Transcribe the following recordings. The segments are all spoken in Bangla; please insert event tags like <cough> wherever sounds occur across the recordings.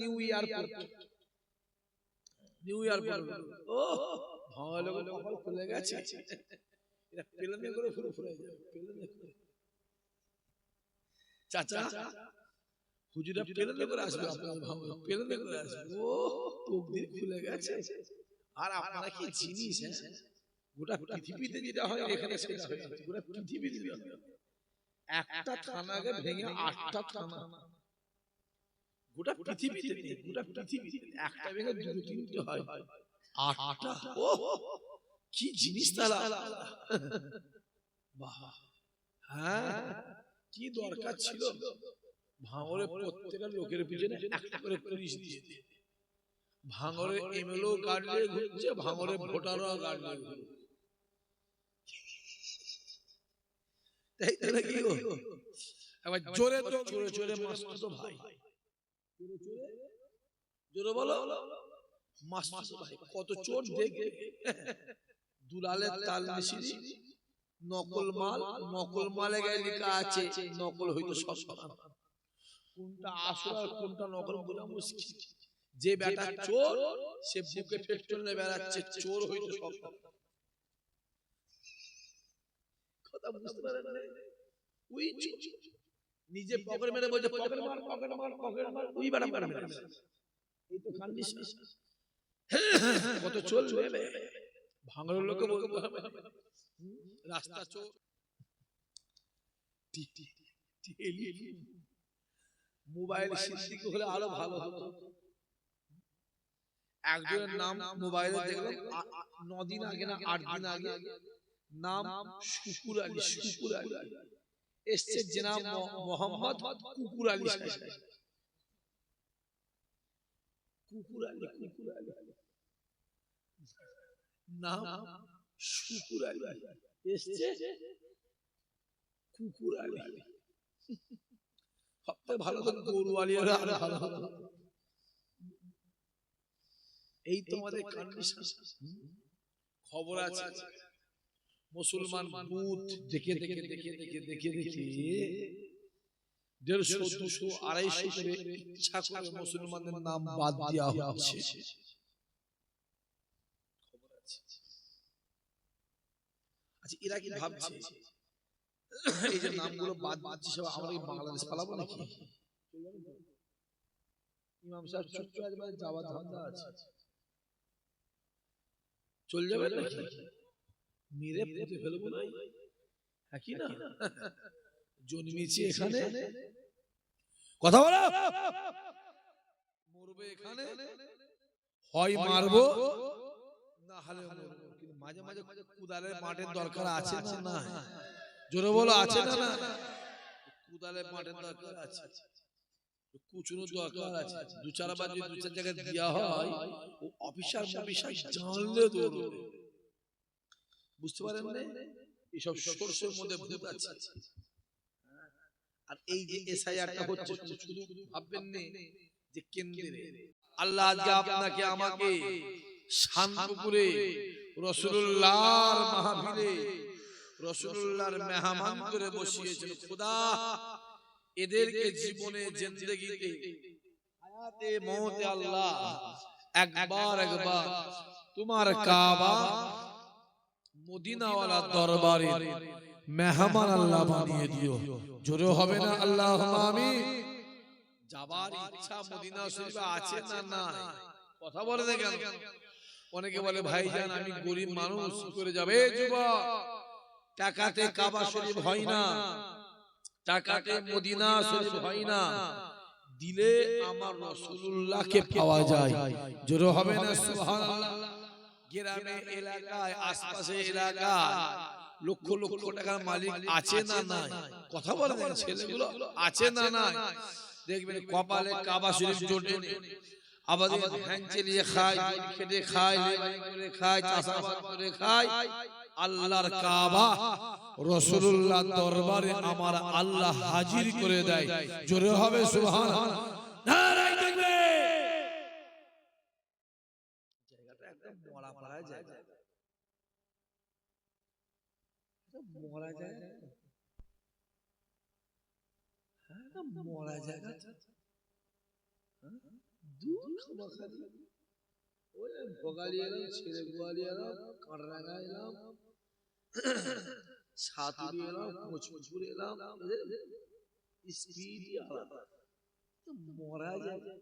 নিউ এয়ারপোর্ট নিউ এয়ারপোর্ট ও ভাঙা লোক কপাল খুলে গেছে। প্লেনে করে যাবে। প্লেনে করে। চাচা হুজুরা প্লেনে করে আসবে। আপনার প্লেনে করে আসবে। ও তকদির খুলে গেছে। আর আপনারা কি জিনিস হ্যাঁ? গোটা পৃথিবীতে যেটা হয় এখানে সেটা হয় গোটা পৃথিবীতে একটা থানাকে ভেঙে আটটা থানা। গোটা পৃথিবীতে নেই, গোটা পৃথিবীতে একটা ভেঙে দুটো তিনটে হয়। আটটা। ও কি জিনিস তারা? বাহ। হ্যাঁ কি দরকার ছিল? ভাঙরে প্রত্যেকটা লোকের পিছনে একটা করে পুলিশ দিয়ে দিয়ে ভাঙরে এমএলও গার্ড নিয়ে ঘুরছে ভাঙরে ভোটারও গার্ড নিয়ে ঘুরছে। তাই তো নাকি গো? এবার জোরে তো জোরে জোরে মাস্টার তো ভাই। জোরে বলো। ভাই কত চোর দেখবে। দুলালের তাল নকল মাল, নকল মালে গায়ে লেখা আছে, নকল হইতো কোনটা আসল আর কোনটা নকল বোঝা মুশকিল। যে বেটা চোর, সে বুকে পেট্রোল নিয়ে বেড়াচ্ছে, চোর হইতো সস্তা কথা বুঝতে পারেন। নিজে পকেট মেরে বলছে পকেট মার পকেট মার পকেট মার বেটা মেরে মেরে এই তো কন্ডিশন কত চলবে ভাঙড়ের লোকে বলতে হবে রাস্তা চোর মোবাইল হলে আরও ভালো হতো। একজনের নাম মোবাইলে দেখলাম নদিন আগে না আট দিন আগে। নাম শুকুর আলী। শুকুর আলী। এসছে জনাব মোহাম্মদ কুকুর আলী কুকুর আলী কুকুর আলী নাম শুকুর আলী। এসছে কুকুর আলী। সবথেকে ভালো তো গরু আলী আরও ভালো এই তো আমাদের কন্ডিশন খবর আছে। মুসলমান বুথ দেখে দেখে দেখে দেখে দেখে দেখে দেড়শো দুশো আড়াইশো করে ইচ্ছা করে মুসলমানদের নাম বাদ দেওয়া হচ্ছে আচ্ছা এরা কি ভাবছে এই যে নামগুলো বাদ দিচ্ছে সব আমরা কি বাংলাদেশ পালাবো নাকি ইমাম সাহেব ছোট্ট যাওয়ার ধান্দা আছে চল যাবে নাকি মেরে পুঁতে ফেলব না? হ্যাঁ কি না? <laughs> জন্মেছি এখানে কথা বলো। মরবে এখানে। হয় মারবো না হলে কিন্তু মাঝে মাঝে কুদালের মাঠের দরকার আছে না? জোরে বলো আছে না? না? কুদালের মাঠের দরকার আছে। কুচুনোর দরকার আছে। দু চার বার দু চার জায়গায় দেওয়া হয় ও অফিসার অফিসার জানলে দৌড়বে। বুঝতে পারেন এইসব সরষের মধ্যে ভূত আছে। আর এই যে এসআইআরটা হচ্ছে শুধু ভাববেন না যে কেন্দ্রে। আল্লাহ আজকে আপনাকে আমাকে শান্তপুরে রসুল্লাহর মেহমান করে বসিয়েছেন খোদা। এদেরকে জীবনে জিন্দগিতে হায়াতে মওতে আল্লাহ। একবার একবার। তোমার কাবা মদিনাওয়ালা দরবারে মেহমান আল্লাহ বানিয়ে দিও। জোরে হবে না? আল্লাহ আমি যাবার ইচ্ছা মদিনা শরীফে আছে না না কথা বলে অনেকে বলে ভাইজান আমি গরিব মানুষ করে যাবে? যুবক টাকাতে কাবা শরীফ হয় না। টাকাতে মদিনা শরীফ হয় না। দিলে আমার রসুল্লাহকে পাওয়া যায়। জোরে হবে না? সুবহানাল্লাহ। গ্রামে এলাকায় আশপাশে এলাকায় লক্ষ লক্ষ টাকার মালিক আছে না নাই? কথা বলে ছেলেগুলো আছে না নাই? দেখবেন কপালে কাবা শরীফ জোটে আবার ভ্যান চালিয়ে খায় খেটে খায় করে খায় চাষাবাদ করে খায়। আল্লাহর কাবা রসুল্লাহ দরবারে আমার আল্লাহ হাজির করে দেয়। জোরে হবে সুবহান একদম মরা পাড়ায় জায়গা মরা জায়গা হ্যাঁ মরা জায়গা হ্যাঁ? দূর খামাখালি ওই ভোগালি এলাম ছেলে গোয়ালি এলাম কাঁড়রাঙা এলাম সাতুরি এলাম কোচপুর এলাম এদের স্পিডই আলাদা তো মরা যাবে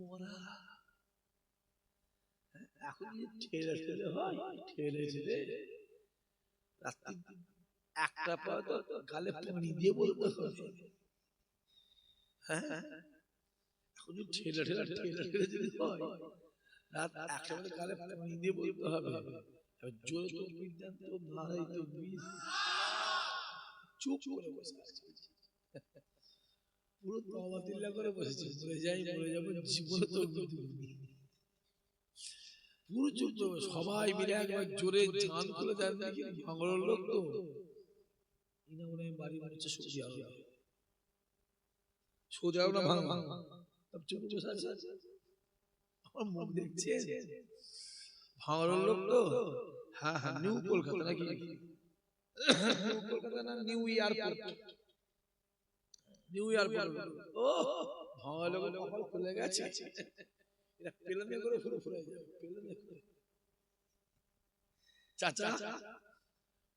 মরা এখন ঠেলে ঠেলে হয় ঠেলে ঠেলে একটা পর তো গালে পানি দিয়ে হ্যাঁ? এখন ঠেলে ঠেলে ঠেলে ঠেলে যদি হয়, রাত একটা গালে পানি দিয়ে বলতে হবে। জোরে তো বিদ্যান তো নারাই তো বিষ চুপ করে বসে পুরো তবাতিল্লা করে বসেছে। মরে যাই মরে যাব জীবনে তো পুরো চুপ সবাই মিলে একবার জোরে চান খুলে দেন নাকি ভাঙড়ের লোক তো। ইনা মনে হয় বাড়ি সৌদি আরব সৌদি আরব না ভাঙ ভাঙ। সব চুপ বসে আছে। আমার মুখ দেখছে। ভাঙড়ের লোক তো? হ্যাঁ হ্যাঁ নিউ কলকাতা নাকি? নিউ কলকাতা না নিউ এয়ারপোর্ট নিউ এয়ারপোর্ট ও ভাঙড়ের লোক কপাল খুলে গেছে। পেলেনে করে ফুরে ফুরে যাবে পেলেনে করে। চাচা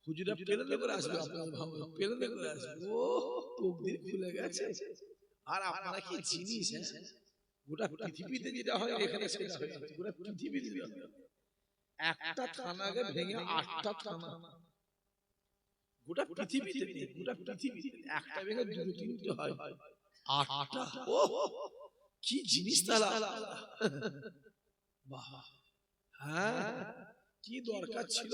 হুজুরা পেলেনে করে আসবে। আপনার পেলেনে করে আসবে। ও তকদির খুলে গেছে। আর আপনারা কি জিনিস হ্যাঁ? গোটা পৃথিবীতে যেটা হয় এখানে সেটা হয় গোটা পৃথিবীতে একটা থানাকে ভেঙে আটটা থানা গোটা পৃথিবীতে গোটা পৃথিবীতে একটা ভেঙে দুটো তিনটে হয় আটটা। ও কি জিনিস তালা বাহ। হ্যাঁ? কি দরকার ছিল?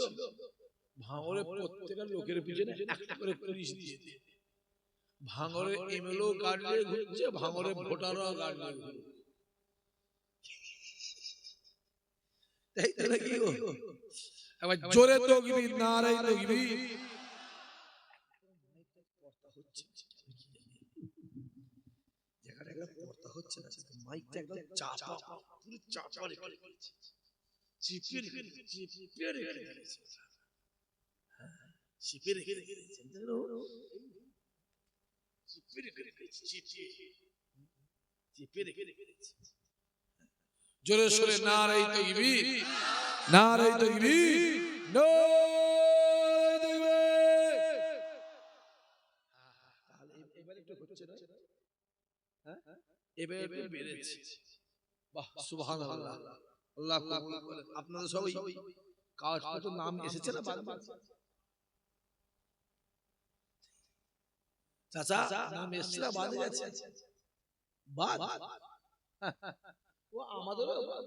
ভাঙরে প্রত্যেকটা লোকের পিছনে একটা করে পুলিশ দিয়ে দিয়ে। ভাঙরে এমএলও গার্ড ঘুরছে ভাঙরে ভোটারও গার্ড নিয়ে ঘুরছে। তাই তো নাকি? একবার জোরে তকবীর নারাই তকবীর হচ্ছে না মাইকটা একদম চাপা পুরো চাপা রেখে রেখেছে চিপে রেখে চিপে রেখে হ্যাঁ, চিপে রেখে রেখেছে জানো? চিপে রেখে রেখেছে চিপে চিপে রেখে রেখেছে জোরে সোরে নারাই তকবীর। নারাই নারাই তকবীর। তাহলে এবার একটু হচ্ছে না? হ্যাঁ? এবার বেড়েছে। বাহ সুবহান আল্লাহ করেন। আপনাদের সবাই কাজ কত নাম এসেছে না বারবার চাচা নাম এসেছে না বাদে? গেছে বাদ? ও আমাদেরও বাদ।